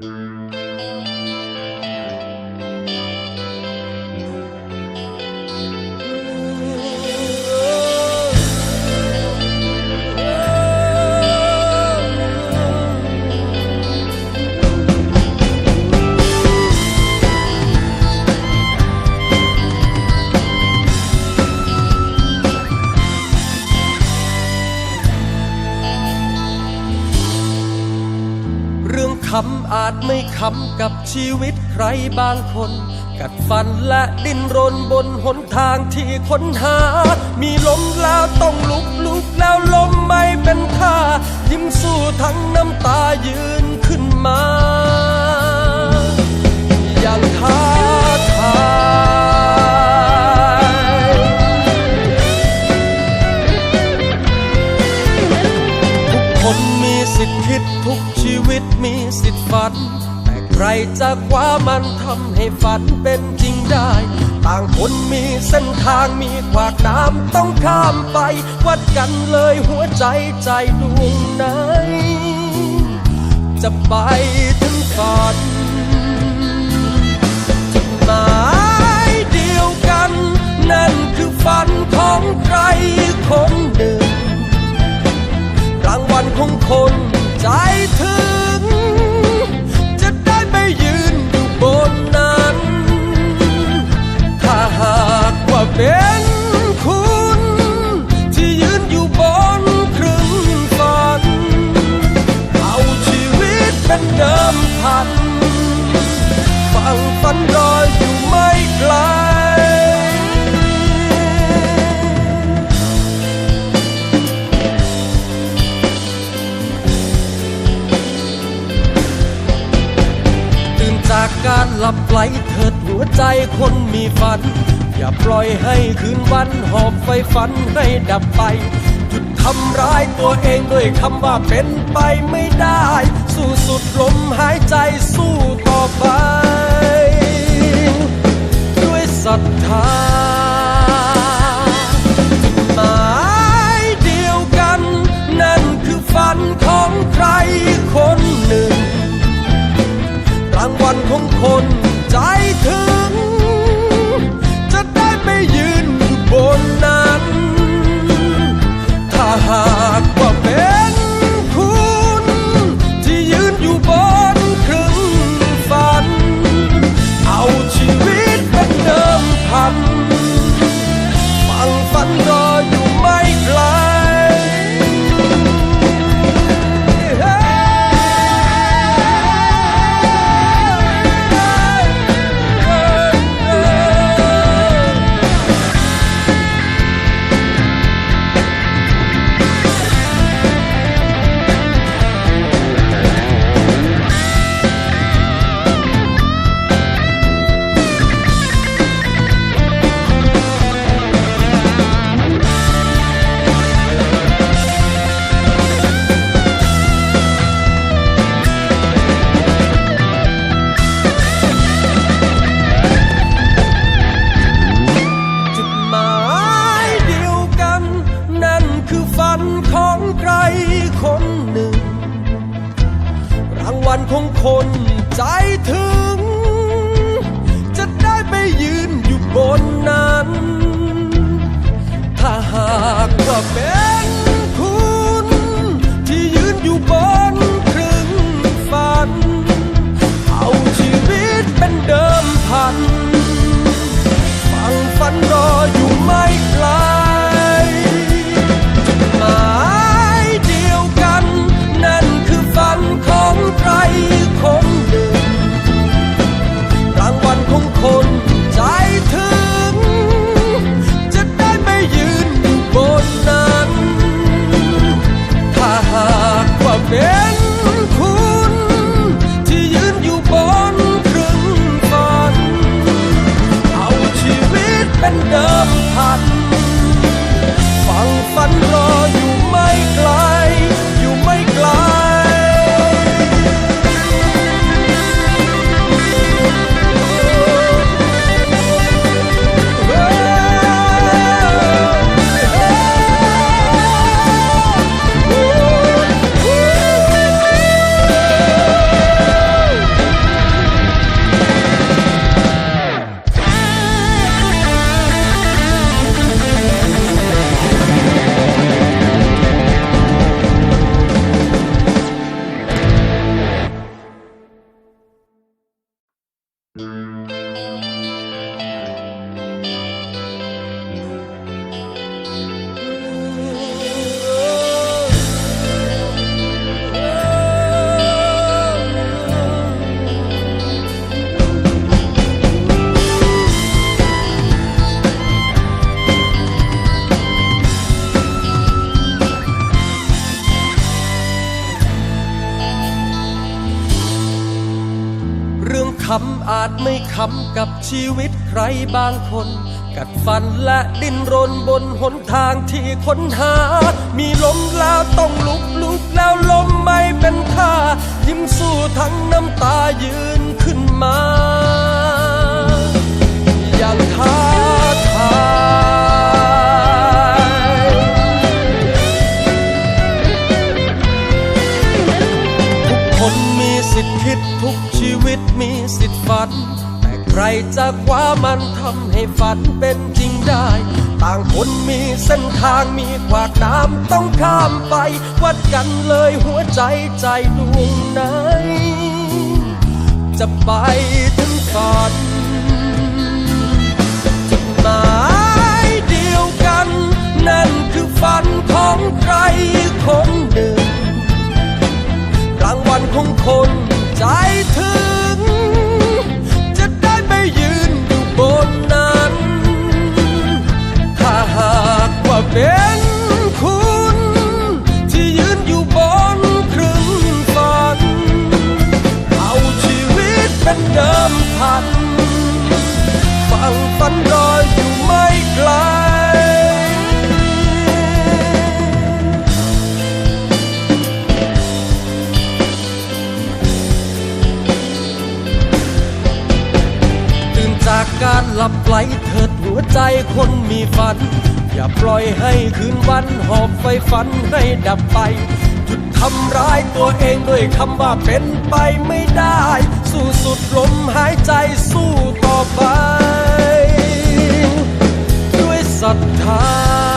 เไม่คำกับชีวิตใครบางคน กัดฟันและดิ้นรนบนหนทางที่ค้นหา มีลมแล้วต้องลุกลุกแล้วลมไม่เป็นท่า ยิ้มสู้ทั้งน้ำตายืนขึ้นมา เป็นจริงได้ ต่างคนมีเส้นทางมีขวากน้ำต้องข้ามไป วัดกันเลยหัวใจใจดวงไหน จะไปถึงฝัน การหลับไหลเถิดหัวใจคนมีฝัน อย่าปล่อยให้คืนวันหอบไฟฝันให้ดับไปหยุดทำร้ายตัวเองด้วยคำว่าเป็นไปไม่ได้ สู้สุดลมหายใจสู้ต่อไป ด้วยศรัทธาานของคนใจถึง จะได้ไปยืนอยู่บนนั้น ถ้าหากว่าเป็นคุณที่ยืนอยู่บน จไม่คำกับชีวิตใครบางคน กัดฟันและดิ้นรนบนหนทางที่ค้นหา มีลมแล้วต้องลุกลุกแล้วลมไม่เป็นท่า ยิ้มสู้ทั้งน้ำตายืนขึ้นมา อย่างท้าางคนมีเส้นทางมีขวากน้ำต้องข้ามไป วัดกันเลยหัวใจใจดวงไหน จะไปถึงฝัน บไหลเถิดหัวใจคนมีฝัน อย่าปล่อยให้คืนวันหอบไฟฝันให้ดับไปหยุดทำร้ายตัวเองด้วยคำว่าเป็นไปไม่ได้ สู้สุดลมหายใจสู้ต่อไป ด้วยศรัทธา